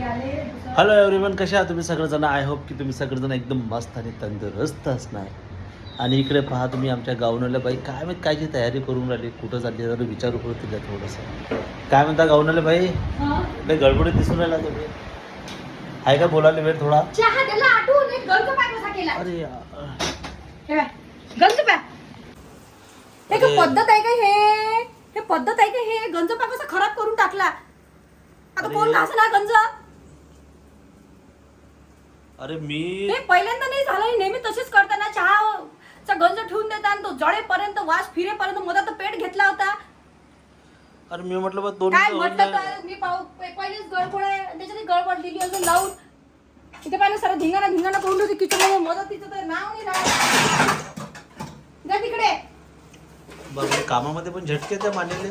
Hello everyone कसे आहात तुम्ही सगळेजण? आय होप की तुम्ही सगळेजण एकदम मस्त आणि तंदुरुस्त असणार. आणि इकडे पहा तुम्ही आमच्या गावनाला बाई काय माहीत कायची तयारी करून राहिली कुठं चालली जरा विचारू करू तिला थोडंसं. काय म्हणता गावनाला बाई? लय गडबडीत दिसून राहिला तुम्ही. आहे का बोलायला वेळ थोडा? अरे. पद्धत आहे का हे? हे पद्धत आहे का हे? गंज पाय कसा खराब करून टाकला. आता. कोण ना गंज? अरे मी हे पहिल्यांदा नाही झालं हे नेहमी तसेच करताना चहाचा गंज ठेवून देता आणि तो जळेपर्यंत वास फिरेपर्यंत मधात पेट घेतला होता. अरे मी म्हटलं बा दोन काय मिनिटं म्हटलं तर? मी प- पहिलेच गडबड आहे आणि त्याच्यात गडबड दिली अजून लावून. इथे पाहिलं सर धिंगाणा धिंगाणा करून ठेवते किचनमध्ये मदत तिचं तर नाव नाही राहत जा तिकडे. बरं कामामध्ये पण झटके त्या मांडलेले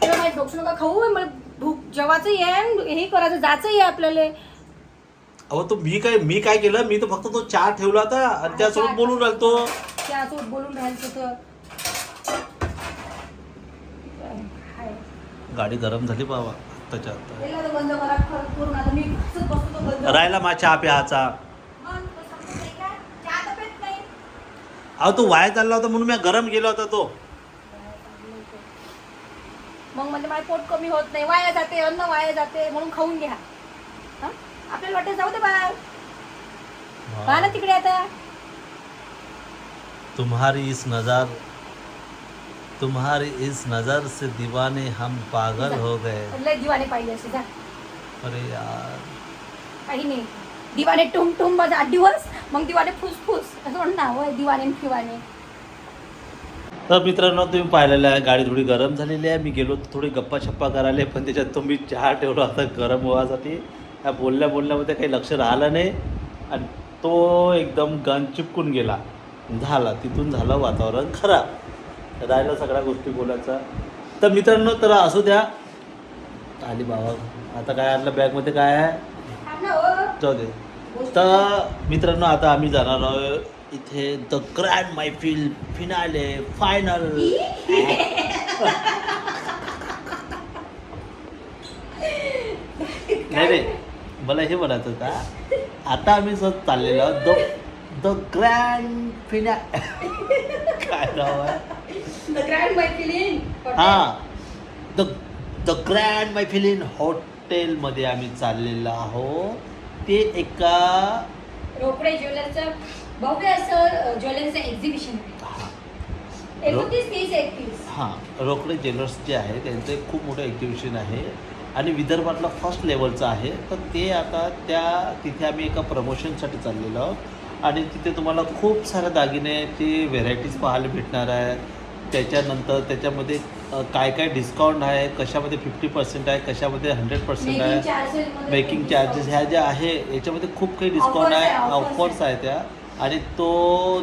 तुला माहीत डोकं नका खाऊ मला भूक जेवायचं आहे आणि हे करायचं जायचं आहे आपल्याला. अहो तो मी काय मी काय केलं मी तर फक्त तो चहा ठेवला होता आणि त्यासोबत बोलून राहिलो तो त्यासोबत बोलून राहायचं तर. गाडी गरम झाली बाबा आत्ताच्या आत्ता गेला तो गंज घरात खरं करून आता मी घासत बसतो तो गंज. राहिला मा चहा प्याचा मग तो समजत नाही का? चहा तर पेत नाही. अहो तो वाया चालला होता म्हणून मी गरम केला होता तो मग म्हणजे माझं पोट कमी होत नाही वाया जाते अन्न वाया जाते म्हणून खाऊन घ्या हं? आपल्याला वाटेल जाऊ दे बाळ. पहा ना तिकडे आता. तुम्हारी इस नजर तुम्हारी इस नजर से दीवाने हम पागल हो गए। लय दिवाने पाहिजे असे जा. अरे यार. काही नाही. दिवाने टुम टुम बस आठ दिवस मग दिवाने फुसफुस असं म्हणून नाव आहे दिवाने फिवाने तर मित्रांनो तुम्ही पाहिलेलं आहे गाडी थोडी गरम झालेली आहे. मी गेलो थोडी गप्पा छप्पा करायला पण त्याच्यात तो मी चहा ठेवला होता गरम व्हासाठी त्या बोलल्या बोलण्यामध्ये काही लक्ष राहिलं नाही. आणि तो एकदम गन चिपकून गेला. झाला. तिथून झालं वातावरण खराब. राहिलं सगळ्या गोष्टी बोलायचा. तर मित्रांनो तर असू द्या. आली बाबा. आता काय आणलं बॅगमध्ये काय आहे? हो. जाऊ दे. तर मित्रांनो आता आम्ही जाणार आहोत इथे the grand Maifil finale final नाही रे मला हे म्हणायचं होता आता आम्ही सर चाललेलो आहोत द द ग्रँड फिना काय नाव आहे. हां. The the grand Maifil in हॉटेलमध्ये आम्ही चाललेलो आहोत. ते एका रोकडे ज्वेलरचं भव्य असं ज्वेलरीचं एक्झिबिशन हा, एकोणतीस तीस एकतीस. हां. रोकडे ज्वेलर्स जे आहे त्यांचं एक खूप मोठं एक्झिबिशन आहे. आणि विदर्भातलं फर्स्ट लेवलचं आहे. तर ते आता त्या तिथे आम्ही एका प्रमोशनसाठी चाललेलो आहोत. आणि तिथे तुम्हाला खूप साऱ्या दागिन्याची व्हेरायटीज पाहायला भेटणार आहे. त्याच्यानंतर त्याच्यामध्ये काय काय डिस्काउंट आहे कशामध्ये फिफ्टी पर्सेंट आहे कशामध्ये हंड्रेड पर्सेंट आहे मेकिंग चार्जेस ह्या ज्या आहे याच्यामध्ये खूप काही डिस्काउंट आहे ऑफर्स आहे. त्या. आणि तो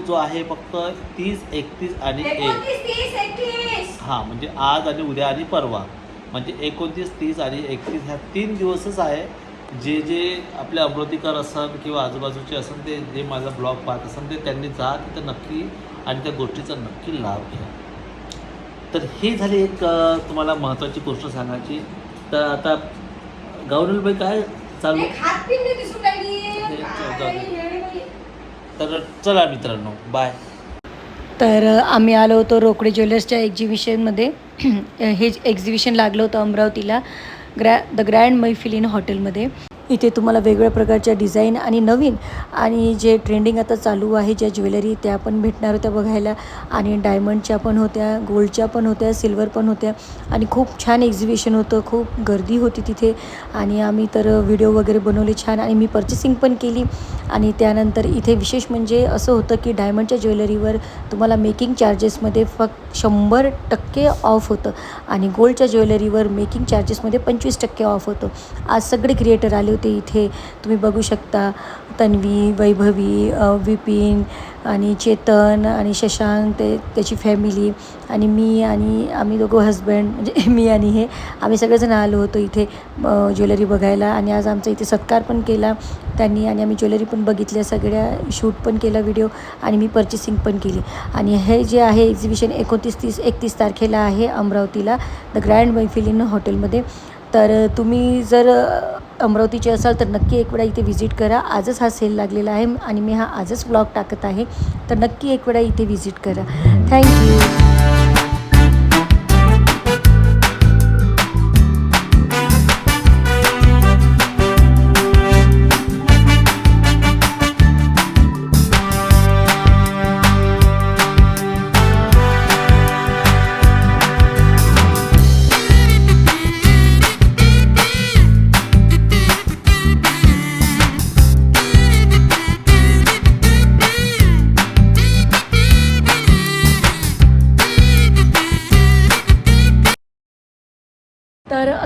जो आहे फक्त तीस एकतीस आणि एक. हां म्हणजे आज आणि उद्या आणि परवा. म्हणजे एकोणतीस तीस आणि एकतीस ह्या तीन दिवसच आहे. जे जे आपले अमृतीकर असन किंवा आजूबाजूचे असन ते जे माझा ब्लॉग पाहत असन ते त्यांनी जा तिथं नक्की आणि त्या गोष्टीचा नक्की लाभ घ्या. तर ही झाली एक तुम्हाला महत्त्वाची गोष्ट सांगायची. तर आता गौरलबाई काय चालू. तर चला मित्रांनो बाय तर आम्ही आलो होतो रोकडे ज्वेलर्सच्या एक्झिबिशनमध्ये. हे एक्झिबिशन लागलं होतं अमरावतीला ग्रॅ द ग्रँड मैफिलीन हॉटेलमध्ये. इथे तुम्हाला वेगवेगळ्या प्रकारच्या डिझाईन आणि नवीन आणि जे ट्रेंडिंग आता चालू आहे ज्या ज्वेलरी त्या पण भेटणार होत्या बघायला. आणि डायमंडच्या पण होत्या गोल्डच्या पण होत्या सिल्वर पण होत्या. आणि खूप छान एक्झिबिशन होतं खूप गर्दी होती तिथे. आणि आम्ही तर व्हिडिओ वगैरे बनवले छान आणि मी पर्चेसिंग पण केली. आणि त्यानंतर इथे विशेष म्हणजे असं होतं की डायमंडच्या ज्वेलरीवर तुम्हाला मेकिंग चार्जेसमध्ये फक्त शंभर टक्के ऑफ होतं. आणि गोल्डच्या ज्वेलरीवर मेकिंग चार्जेसमध्ये पंचवीस टक्के ऑफ होतं. आज सगळे क्रिएटर आले होते. इथे तुम्ही बघू शकता. तन्वी वैभवी विपिन आणि चेतन आणि शशांक ते त्याची फॅमिली आणि मी आणि आम्ही दोघं हजबंड म्हणजे मी आणि हे आम्ही सगळेजण आलो होतो इथे ज्वेलरी बघायला. आणि आज आमचा इथे सत्कार पण केला त्यांनी आणि आम्ही ज्वेलरी पण बघितल्या सगळ्या शूट पण केला व्हिडिओ आणि मी पर्चेसिंग पण केली. आणि हे जे आहे एक्झिबिशन एकोणतीस तीस एकतीस तारखेला आहे अमरावतीला द ग्रँड मैफिलीन हॉटेलमध्ये तर तुम्ही जर अमरावतीचे असाल तर नक्की एक वेळा इथे व्हिजिट करा. आजच हा सेल लागलेला आहे आणि मी हा आजच ब्लॉग टाकत आहे. तर नक्की एक वेळा इथे व्हिजिट करा. थँक्यू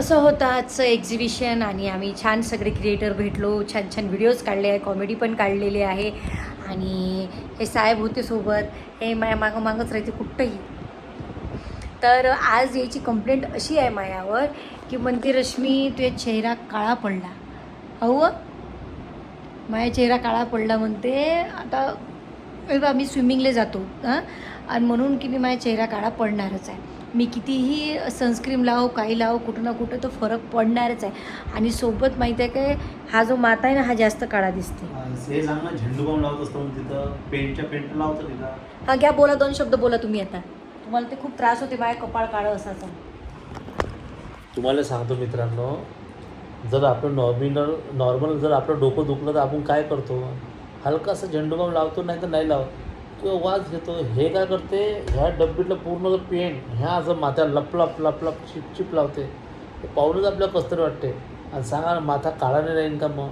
असं होतं आजचं एक्झिबिशन आणि आम्ही छान सगळे क्रिएटर भेटलो छान छान व्हिडिओज काढले आहे कॉमेडी पण काढलेली आहे. आणि हे साहेब होते सोबत हे माया मागं मागंच राहते कुठंही. तर आज याची कंप्लेंट अशी आहे मायावर की म्हणते रश्मी तुझ्या चेहरा काळा पडला. अहो माझ्या चेहरा काळा पडला म्हणते आता मी स्विमिंगला जातो हां? आणि म्हणून की मी माझ्या चेहरा काळा पडणारच आहे. मी कितीही सनस्क्रीम लाव काही लाव कुठं ना कुठं तो फरक पडणारच आहे. आणि सोबत माहिती आहे काय हा जो माता आहे ना हा जास्त काळा दिसते. हे सांग ना झेंडू बॉम्ब लावत असतो म्हणून तिथं? पेंटच्या पेंट लावतो तिला हा घ्या बोला दोन शब्द बोला तुम्ही आता. तुम्हाला ते खूप त्रास होते माझ्या कपाळ काळं असायचं. तुम्हाला सांगतो मित्रांनो जर आपलं नॉर्मिनल नॉर्मल जर आपलं डोकं दुखलं तर आपण काय करतो? हलकासा झेंडू बॉम्ब लावतो नाही तर नाही लावत. किंवा वास घेतो. हे काय करते? ह्या डब्बीतलं पूर्ण पेंट ह्या असं माथ्या लपलप लपलप चिप चिप लावते. ते पाहूनच आपल्याला कसतरी वाटते. आणि सांगा ना, माथा काळा नाही राहीन का मग?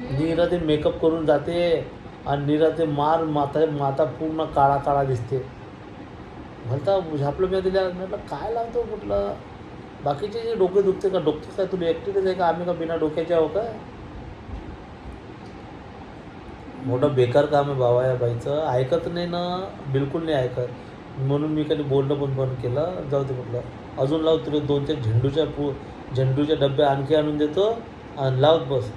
नीरा ते मेकअप करून जाते आणि नीरा ते मार माथा माथा पूर्ण काळा काळा दिसते. भलता झापलं मी दिल्या म्हटलं काय लावतो कुठलं? बाकीचे जे डोके दुखते का? डोके काय तुला एकटीच आहे का? आम्ही का बिना डोक्याचे आहो का? मोठं बेकार काम आहे बाबा या बाईचं. ऐकत नाही ना बिलकुल नाही ऐकत. म्हणून मी कधी बोलणं पण बंद केलं. जाऊ दे म्हटलं. अजून लाव तुला दोन चार झेंडूच्या पू झेंडूच्या डबे आणखी आणून देतो आणि लावत बस.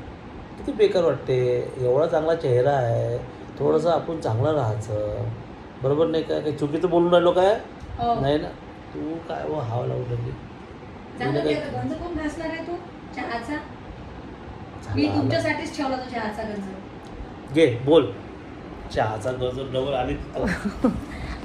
किती बेकार वाटते. एवढा चांगला चेहरा आहे. थोडंसं आपण चांगलं राहायचं. बरोबर नाही काय काही चुकीचं बोलून राहिलो काय? नाही ना? तू काय व हाव तू? चहाचा? मी. तुमच्यासाठीच ठेवला तो चहाचा गंज. घे बोल. चहाचा गजर डबल आली.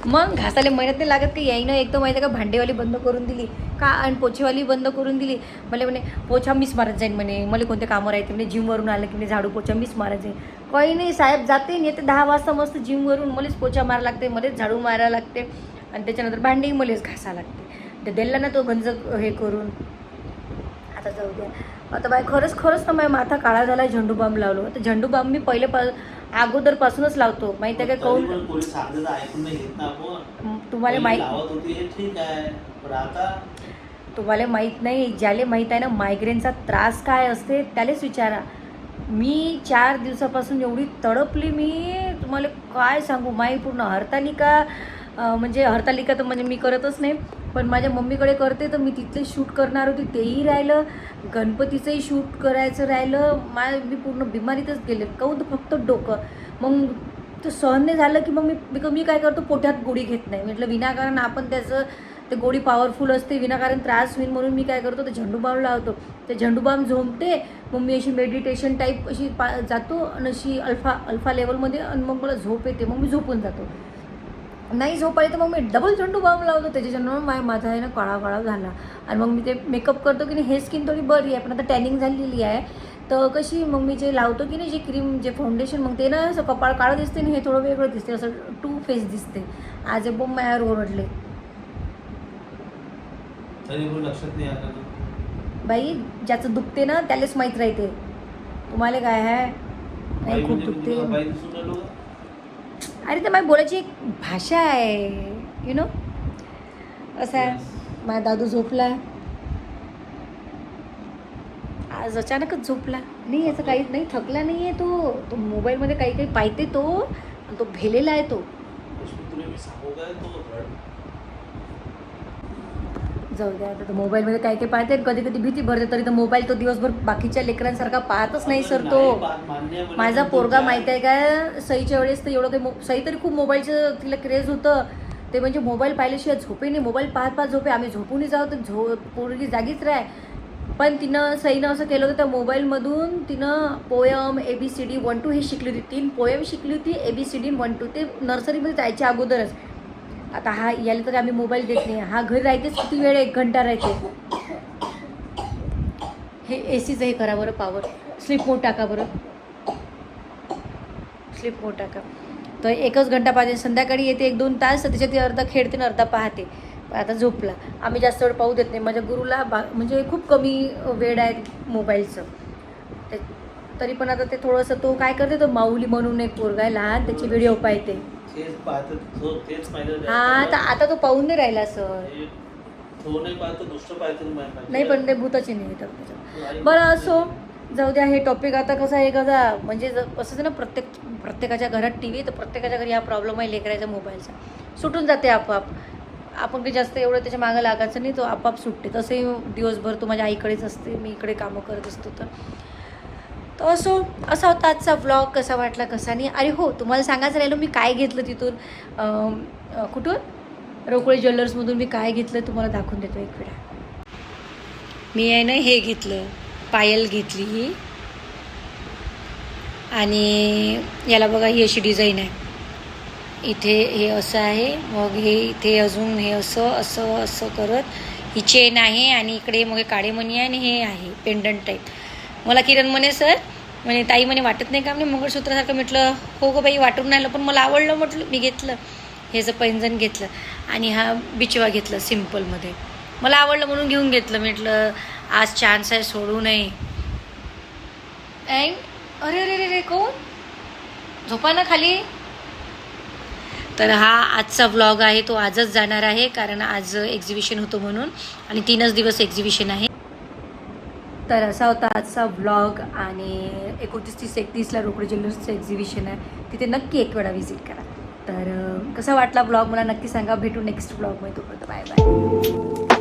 मग घासायला मेहनत नाही लागत का याईनं एकदम माहिती आहे का भांडेवाली बंद करून दिली का आणि पोछेवाली बंद करून दिली. मला म्हणे पोछा मीच मारत जाईन म्हणे. मला कोणते कामं राहते म्हणे जिमवरून आलं की म्हणे झाडू पोछा मीच मारत जाईन. काही नाही साहेब जाते येते दहा वाजता मस्त जिमवरून. मलाच पोछा मारा लागते मलाच झाडू मारायला लागते आणि त्याच्यानंतर भांडेही मलाच घासा लागते तर दिला ना तो गंज हे करून. आता जाऊ द्या. आता बाय खरंच खरंच ना माझ्या माथा काळा झाला झेंडू बाम लावलो. तर झेंडू बाम मी पहिले पा अगोदरपासूनच लावतो. माहिती आहे का तरी काऊन पण कोणी सांगते तर ऐकून नाही घेत ना आपण. तुम्हाला माहीत हे तुम्हाला माहीत नाही ज्याले माहीत आहे ना मायग्रेनचा त्रास काय असते त्यालाच विचारा. मी चार दिवसापासून एवढी तडपली मी तुम्हाला काय सांगू? माई पूर्ण हरतालिका म्हणजे हरतालिका तर म्हणजे मी करतच नाही पण माझ्या मम्मीकडे करते तर मी तिथले शूट करणार होती तेही राहिलं गणपतीचंही शूट करायचं राहिलं मा मी पूर्ण बिमारीतच गेले काहून तर फक्त डोकं. मग ते सहन नाही झालं की मग मी मी मी काय करतो पोट्यात गोळी घेत नाही. म्हटलं विनाकारण आपण त्याचं ते गोळी पॉवरफुल असते विनाकारण त्रास होईल म्हणून मी काय करतो ते झंडूबाम लावतो. ते झेंडूबाम झोंबते मग मी अशी मेडिटेशन टाईप अशी पा जातो आणि अशी अल्फा अल्फा लेवलमध्ये आणि मग मला झोप येते मग मी झोपून जातो. नाही झोप आली तर मग मी डबल झेंडू बाम लावतो त्याच्याच्यानं माझ्या माझा आहे ना काळा काळा झाला. आणि मग मी ते मेकअप करतो की नाही हे स्किन थोडी बरी आहे पण आता टॅनिंग झालेली आहे. तर कशी मग मी जे लावतो की नाही जे क्रीम जे फाउंडेशन मग ते ना असं कपाळ काळं दिसते आणि हे थोडं वेगळं दिसते असं टू फेस दिसते. आज बोम मायावर ओरडले. बाई ज्याचं दुखते ना त्यालाच माहीत राहते. तुम्हाला काय आहे? खूप म्हणजे दुखते. अरे तर माझी बोलायची एक भाषा आहे यु नो असं आहे. माझा दादू झोपला. आज अचानकच झोपला. नाही याचं काहीच नाही थकला नाही आहे तो. तो मोबाईलमध्ये काही काही पाहते तो. तो भेलेला आहे तो रश्मी, तुला मी सांगू काय तो रड- जाऊ द्या आता तो मोबाईलमध्ये काही काही पाहते कधी कधी भीती भरते तरी तर मोबाईल तो दिवसभर बाकीच्या लेकरांसारखा पाहतच नाही सर तो. माझा पोरगा माहिती आहे का सईच्या वेळेस तर एवढं काही मो- सई तरी खूप मोबाईलचं तिला क्रेज होतं. ते म्हणजे मोबाईल पाहिल्याशिवाय झोपे नाही मोबाईल पाहत पाहत झोपे. आम्ही झोपूनही जाऊ तर झो पोरगी जागीच राह पण तिनं सईनं असं केलं होतं त्या मोबाईलमधून तिनं poem A B C D one two हे शिकली होती. तीन पोयम शिकली होती A B C D one two ते नर्सरीमध्ये जायच्या अगोदरच. आता हा याला तर आम्ही मोबाईल देत नाही. हा घरी राहतेच किती वेळ एक घंटा राहते. हे ए सीचं हे करा बरं पावर स्लीप मोड टाका बरं. स्लीप मोड टाका. तर एकच घंटा पाहिजे. संध्याकाळी येते एक दोन तास तर त्याच्यात अर्धा खेळते आणि अर्धा पाहते. आता झोपला. आम्ही जास्त वेळ पाहू देत नाही. माझ्या गुरुला बा म्हणजे खूप कमी वेळ आहे मोबाईलचं ते तरी पण आता ते थोडंसं तो काय करते तो माऊली म्हणून एक पोरगा आहे लहान त्याची व्हिडिओ पाहते. तेच पाहतो तो तेच पाहिलं हा तर आता तो पाहून नाही राहिला सर. हे तो नाही पाहतो दुसरं पाहतो ना माहिती नाही पण ते भूताचे नाही येतात त्याच्यात बरं असो जाऊ द्या हे टॉपिक आता कसं आहे कसा म्हणजे असं ना प्रत्येक प्रत्येकाच्या घरात टी व्ही तर प्रत्येकाच्या घरी हा प्रॉब्लेम आहे लेकरायचा मोबाईलचा. सुटून जाते आपोआप. आपण काही जास्त एवढं त्याच्या मागं लागायचं नाही तो आपोआप सुटते. तसंही दिवसभर तो माझ्या आईकडेच असते मी इकडे कामं करत असतो तर तर असो असा होता आजचा व्लॉग कसा वाटला कसा नाही. अरे हो तुम्हाला सांगायचं राहिलं मी काय घेतलं तिथून? कुठून? रोकळे ज्वेलर्समधून मी काय घेतलं तुम्हाला दाखवून देतो एक वेळा. मी आहे ना हे घेतलं पायल घेतली ही. आणि याला बघा ही अशी डिझाईन आहे. इथे हे असं आहे मग हे इथे अजून हे असं असं असं करत. ही चेन आहे आणि इकडे मग काळेमणी काळे मणी आहे आणि हे आहे पेंडंट टाईप मला किरण म्हणे सर म्हणे ताई म्हणे वाटत नाही का? म्हणे मंगळसूत्रासारखं म्हटलं हो गो बाई वाटून राहिलं पण मला आवडलं म्हटलं मी घेतलं. हे जर पैंजण घेतलं आणि हा बिचवा घेतला सिम्पलमध्ये. मला आवडलं म्हणून घेऊन घेतलं म्हटलं. आज चान्स आहे सोडू नये. अरे अरे अरे रे कोण? झोपा ना खाली. तर हा आजचा व्लॉग आहे तो आजच जाणार आहे कारण आज एक्झिबिशन होतं म्हणून आणि तीनच दिवस एक्झिबिशन आहे. तर असा होता आजचा ब्लॉग आणि एकोणतीस तीस एकतीसला रोकडे ज्वेलर्सचं एक्झिबिशन आहे. तिथे नक्की एक वेळा व्हिजिट करा. तर कसा वाटला ब्लॉग मला नक्की सांगा. भेटू नेक्स्ट ब्लॉगमध्ये तोपर्यंत बाय बाय